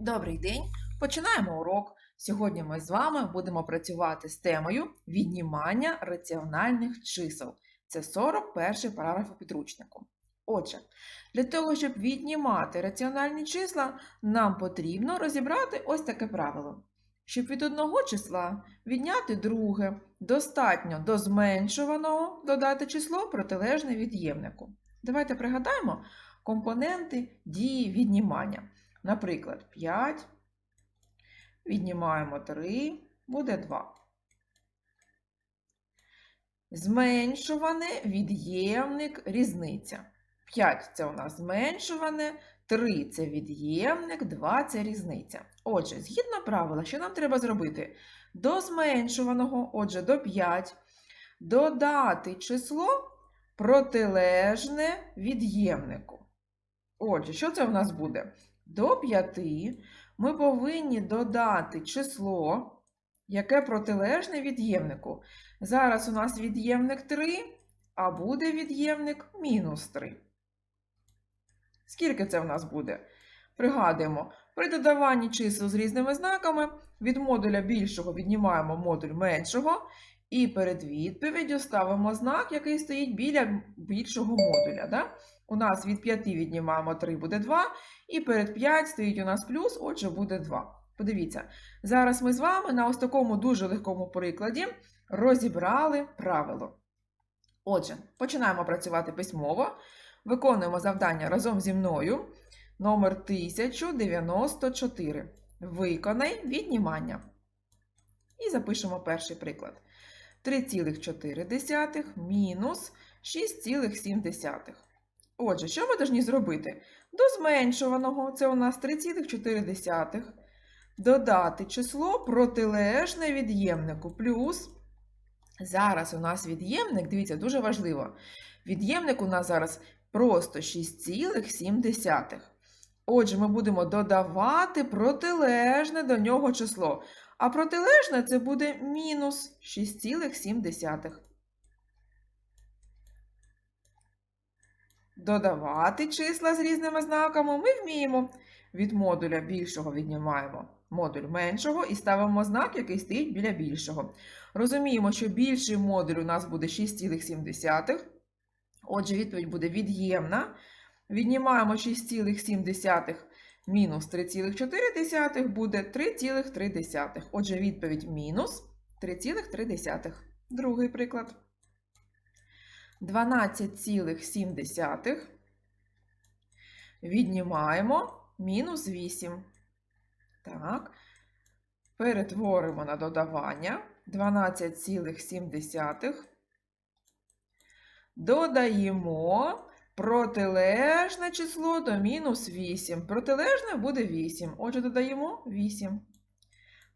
Добрий день! Починаємо урок. Сьогодні ми з вами будемо працювати з темою віднімання раціональних чисел. Це 41 параграф у підручнику. Отже, для того, щоб віднімати раціональні числа, нам потрібно розібрати ось таке правило. Щоб від одного числа відняти друге, достатньо до зменшуваного додати число протилежне від'ємнику. Давайте пригадаємо компоненти дії віднімання. Наприклад, 5, віднімаємо 3, буде 2. Зменшуване від'ємник різниця. 5 це у нас зменшуване, 3 це від'ємник, 2 це різниця. Отже, згідно правила, що нам треба зробити? До зменшуваного, отже, до 5, додати число протилежне від'ємнику. Отже, що це в нас буде? До 5 ми повинні додати число, яке протилежне від'ємнику. Зараз у нас від'ємник 3, а буде від'ємник мінус 3. Скільки це в нас буде? Пригадуємо, при додаванні чисел з різними знаками від модуля більшого віднімаємо модуль меншого, і перед відповіддю ставимо знак, який стоїть біля більшого модуля. Да? У нас від 5 віднімаємо 3 буде 2, і перед 5 стоїть у нас плюс, отже, буде 2. Подивіться, зараз ми з вами на ось такому дуже легкому прикладі розібрали правило. Отже, починаємо працювати письмово. Виконуємо завдання разом зі мною. Номер 1094. Виконай віднімання. І запишемо перший приклад. 3,4 мінус 6,7. Отже, що ми повинні зробити? До зменшуваного, це у нас 3,4, додати число протилежне від'ємнику. Плюс, зараз у нас від'ємник, дивіться, дуже важливо. Від'ємник у нас зараз просто 6,7. Отже, ми будемо додавати протилежне до нього число. А протилежне це буде мінус 6,7. Додавати числа з різними знаками ми вміємо. Від модуля більшого віднімаємо модуль меншого і ставимо знак, який стоїть біля більшого. Розуміємо, що більший модуль у нас буде 6,7. Отже, відповідь буде від'ємна. Віднімаємо 6,7 мінус 3,4 буде 3,3. Отже, відповідь мінус 3,3. Другий приклад. 12,7 віднімаємо мінус 8. Так. Перетворимо на додавання 12,7. Додаємо протилежне число до мінус 8. Протилежне буде 8. Отже, додаємо 8.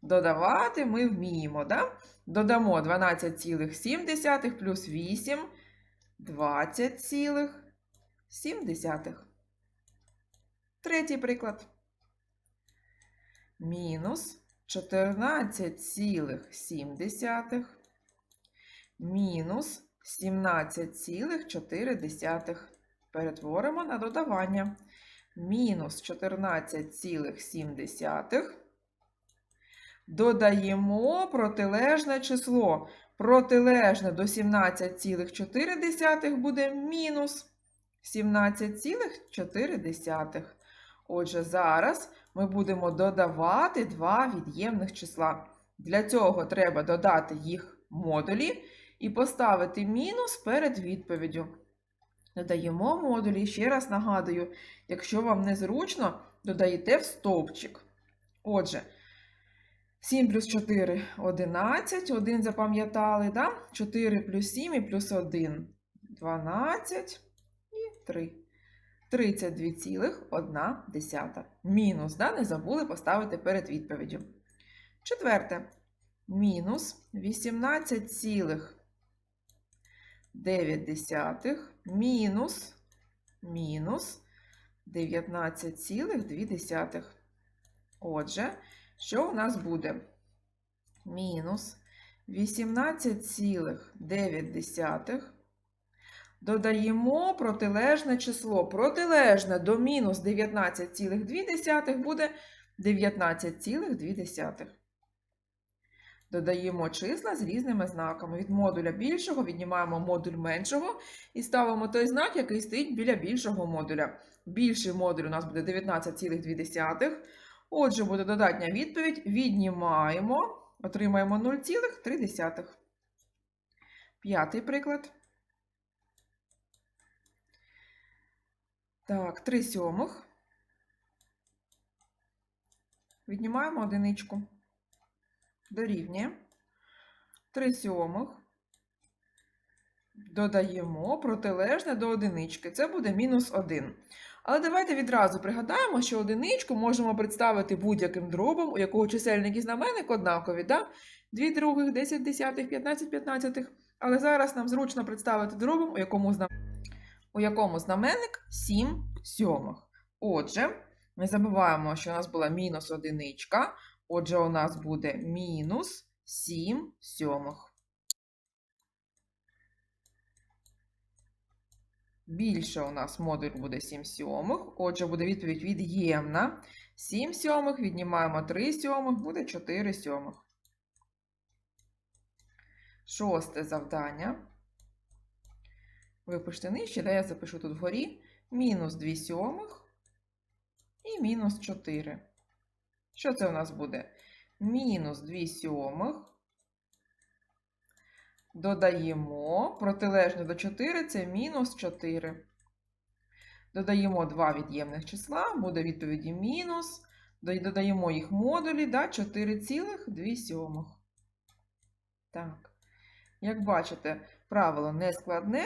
Додавати ми вміємо, да? Додамо 12,7 плюс 8 20,7. Третій приклад. Мінус 14,7 мінус 17,4. Перетворимо на додавання. Мінус 14,7. Додаємо протилежне число. Протилежне до 17,4 буде мінус 17,4. Отже, зараз ми будемо додавати два від'ємних числа. Для цього треба додати їх модулі і поставити мінус перед відповіддю. Додаємо модулі, ще раз нагадую, якщо вам незручно, додаєте в стовпчик. Отже, 7 плюс 4 11. 1 запам'ятали, да? 4 плюс 7 і плюс 1 12 і 3. 32,1. Мінус, да? не забули поставити перед відповіддю. Четверте. Мінус 18,9 мінус, мінус 19,2. Отже, що у нас буде? Мінус 18,9. Додаємо протилежне число. Протилежне до мінус 19,2 буде 19,2. Додаємо числа з різними знаками. Від модуля більшого віднімаємо модуль меншого і ставимо той знак, який стоїть біля більшого модуля. Більший модуль у нас буде 19,2. Отже, буде додатня відповідь. Віднімаємо, отримаємо 0,3. П'ятий приклад. Так, 3 сьомих. Віднімаємо одиничку. Дорівнює. 3 сьомих. Додаємо протилежне до одинички. Це буде мінус 1. Але давайте відразу пригадаємо, що одиничку можемо представити будь-яким дробом, у якого чисельник і знаменник однакові. Да? 2 других, 10 десятих, 15 п'ятнадцятих. Але зараз нам зручно представити дробом, у якому, у якому знаменник 7 сьомих. Отже, не забуваємо, що у нас була мінус одиничка. Отже, у нас буде мінус 7 сьомих. Більше у нас модуль буде 7 сьомих. Отже, буде відповідь від'ємна. 7 сьомих, віднімаємо 3 сьомих, буде 4 сьомих. Шосте завдання. Випиште нижче, де я запишу тут вгорі. Мінус 2 сьомих і мінус 4. Що це у нас буде? Мінус 2 сьомих. Додаємо протилежне до 4 це мінус 4. Додаємо два від'ємних числа, буде відповіді мінус. Додаємо їх модулі, да, 4,2 сьомих. Так. Як бачите, правило не складне.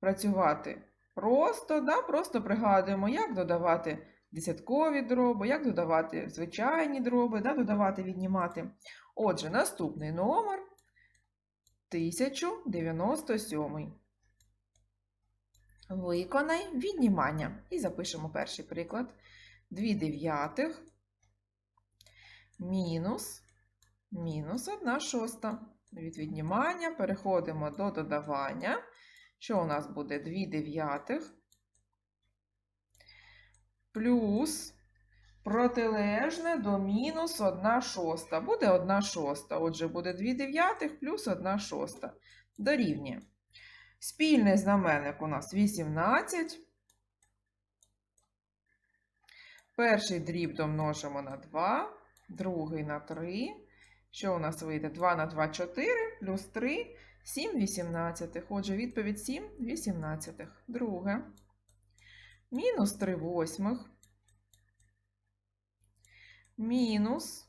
Працювати просто, да, просто пригадуємо, як додавати десяткові дроби, як додавати звичайні дроби, да, додавати, віднімати. Отже, наступний номер 1097. Виконай віднімання. І запишемо перший приклад. 2 дев'ятих мінус, мінус 1 шоста. Від віднімання переходимо до додавання. Що у нас буде 2 дев'ятих плюс протилежне до мінус 1 шоста. Буде 1 шоста. Отже, буде 2 дев'ятих плюс 1 шоста. Дорівнює. Спільний знаменник у нас 18. Перший дріб домножимо на 2, другий на 3. Що у нас вийде? 2 на 2 4, плюс 3, 7 18. Отже, відповідь 7 18. Друге. Мінус 3 восьмих. Мінус,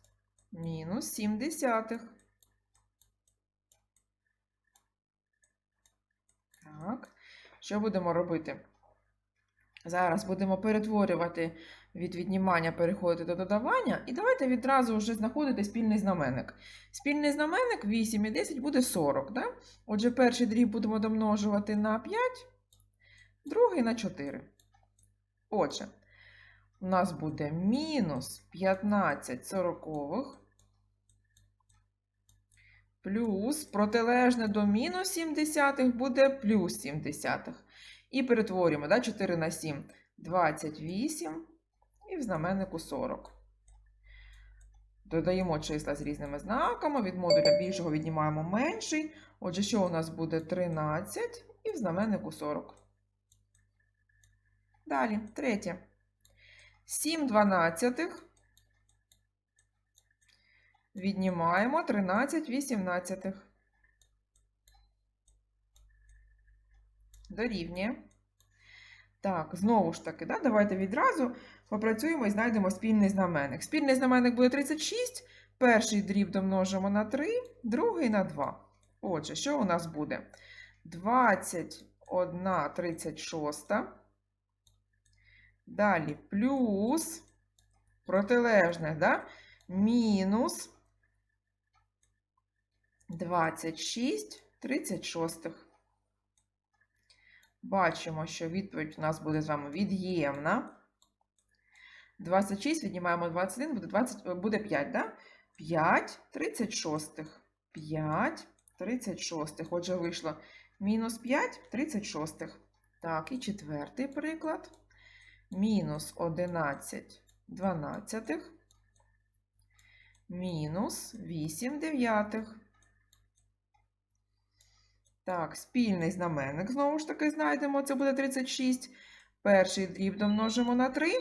мінус 7 десятих. Так, що будемо робити? Зараз будемо перетворювати від віднімання, переходити до додавання. І давайте відразу вже знаходити спільний знаменник. Спільний знаменник 8 і 10 буде 40. Да? Отже, перший дріб будемо домножувати на 5, другий на 4. Отже, у нас буде мінус 15 сорокових плюс протилежне до мінус 7 десятих буде плюс 7 десятих. І перетворюємо да, 4 на 7 28 і в знаменнику 40. Додаємо числа з різними знаками. Від модуля більшого віднімаємо менший. Отже, що у нас буде 13 і в знаменнику 40. Далі, третє. 7 дванадцятих. Віднімаємо 13 вісімнадцятих. Дорівнює. Так, знову ж таки, да, давайте відразу попрацюємо і знайдемо спільний знаменник. Спільний знаменник буде 36. Перший дріб домножимо на 3, другий на 2. Отже, що у нас буде? 21 36. Далі плюс протилежне, да? мінус 26 36. Бачимо, що відповідь у нас буде з вами від'ємна. 26 віднімаємо 21, буде 20, буде 5, да? 5 36. 5 36. Отже, вийшло мінус 5 36. Так, і четвертий приклад. Мінус 11 дванадцятих. мінус 8 дев'ятих. Так, спільний знаменник знову ж таки знайдемо, це буде 36. Перший дріб домножимо на 3,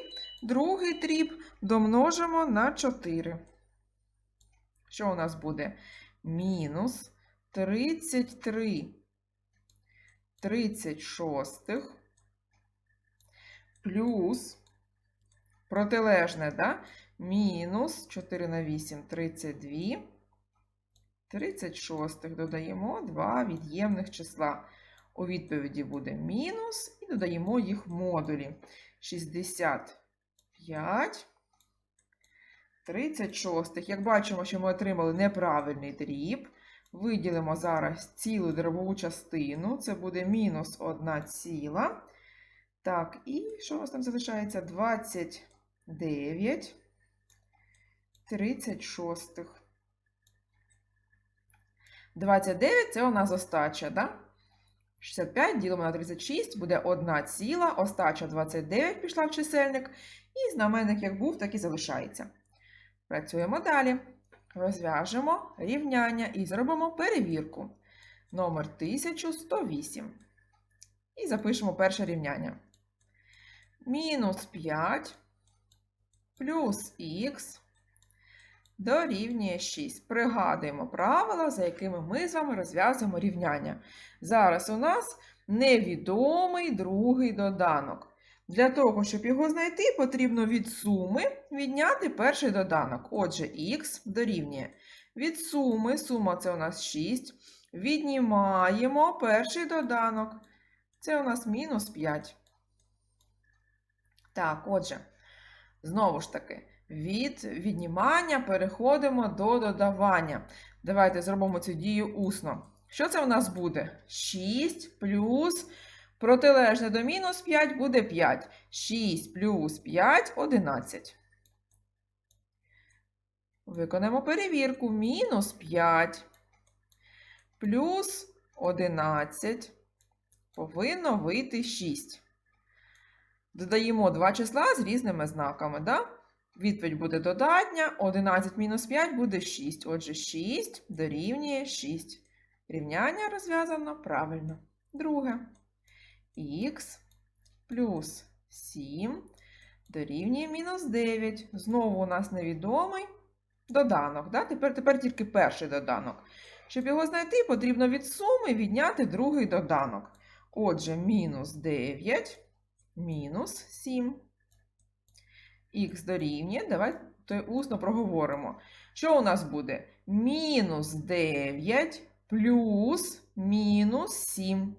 другий дріб домножимо на 4. Що у нас буде? Мінус 33 36 плюс протилежне, да? мінус 4 на 8 32. 36 додаємо два від'ємних числа. У відповіді буде мінус і додаємо їх модулі. 65, 36. Як бачимо, що ми отримали неправильний дріб. Виділимо зараз цілу дробову частину. Це буде мінус 1 ціла. Так, і що у нас там залишається? 29, 36. 29 це у нас остача, да? 65 ділимо на 36, буде 1 ціла, остача 29 пішла в чисельник, і знаменник як був, так і залишається. Працюємо далі. Розв'яжемо рівняння і зробимо перевірку. Номер 1108. І запишемо перше рівняння. Мінус 5 плюс х дорівнює 6. Пригадуємо правила, за якими ми з вами розв'язуємо рівняння. Зараз у нас невідомий другий доданок. Для того, щоб його знайти, потрібно від суми відняти перший доданок. Отже, х дорівнює. Від суми, сума це у нас 6. Віднімаємо перший доданок. Це у нас мінус 5. Так, отже, знову ж таки, від віднімання переходимо до додавання. Давайте зробимо цю дію усно. Що це у нас буде? 6 плюс протилежне до мінус 5 буде 5. 6 плюс 5 11. Виконаємо перевірку. Мінус 5 плюс 11 повинно вийти 6. Додаємо два числа з різними знаками. Да? Відповідь буде додатня. 11 мінус 5 буде 6. Отже, 6 дорівнює 6. Рівняння розв'язано правильно. Друге. Х плюс 7 дорівнює мінус 9. Знову у нас невідомий доданок. Да? Тепер, тепер тільки перший доданок. Щоб його знайти, потрібно від суми відняти другий доданок. Отже, мінус 9 мінус 7. Х дорівнює. Давайте усно проговоримо. Що у нас буде? Мінус 9 плюс мінус 7.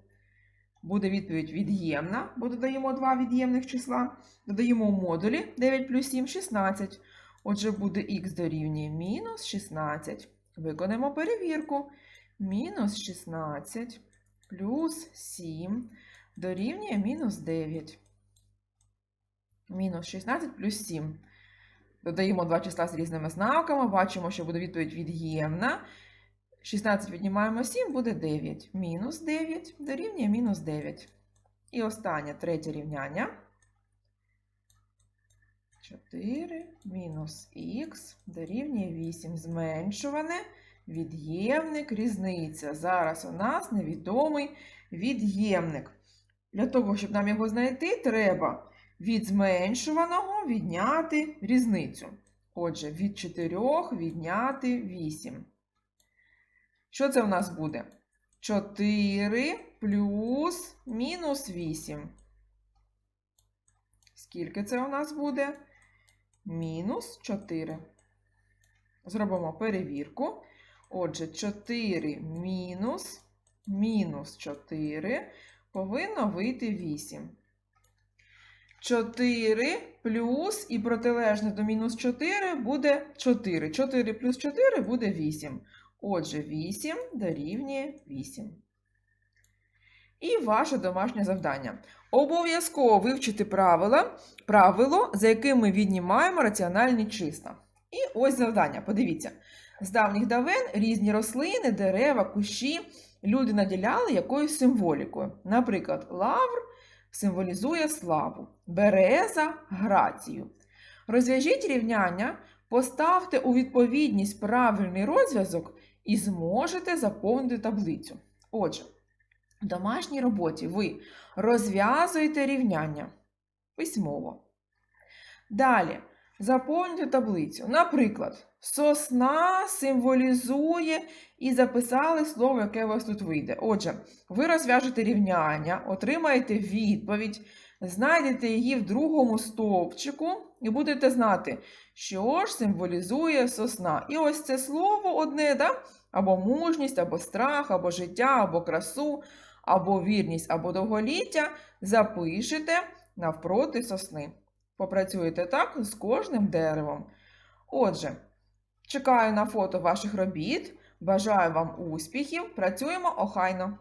Буде відповідь від'ємна, бо додаємо два від'ємних числа. Додаємо в модулі 9 плюс 7 16. Отже, буде х дорівнює мінус 16. Виконаємо перевірку. Мінус 16 плюс 7 дорівнює мінус 9. Мінус 16 плюс 7. Додаємо два числа з різними знаками. Бачимо, що буде відповідь від'ємна. 16 віднімаємо 7, буде 9. Мінус 9 дорівнює мінус 9. І останнє третє рівняння. 4 мінус х дорівнює 8. Зменшуване від'ємник різниця. Зараз у нас невідомий від'ємник. Для того, щоб нам його знайти, треба від зменшуваного відняти різницю. Отже, від 4 відняти 8. Що це у нас буде? 4 плюс мінус 8. Скільки це у нас буде? Мінус 4. Зробимо перевірку. Отже, 4 мінус мінус 4 повинно вийти 8. 4 плюс і протилежне до мінус 4 буде 4. 4 плюс 4 буде 8. Отже, 8 дорівнює 8. І ваше домашнє завдання. Обов'язково вивчити правила, правило, за яким ми віднімаємо раціональні числа. І ось завдання. Подивіться. З давніх давен різні рослини, дерева, кущі люди наділяли якоюсь символікою. Наприклад, лавр символізує славу, береза грацію. Розв'яжіть рівняння, Поставте у відповідність правильний розв'язок і зможете заповнити таблицю. Отже, в домашній роботі ви розв'язуєте рівняння письмово. Далі заповнюйте таблицю. Наприклад, сосна символізує і записали слово, яке у вас тут вийде. Отже, ви розв'яжете рівняння, отримаєте відповідь, знайдете її в другому стовпчику і будете знати, що ж символізує сосна. І ось це слово одне, да? або мужність, або страх, або життя, або красу, або вірність, або довголіття запишете навпроти сосни. Попрацюєте так з кожним деревом. Отже, чекаю на фото ваших робіт. Бажаю вам успіхів. Працюємо охайно.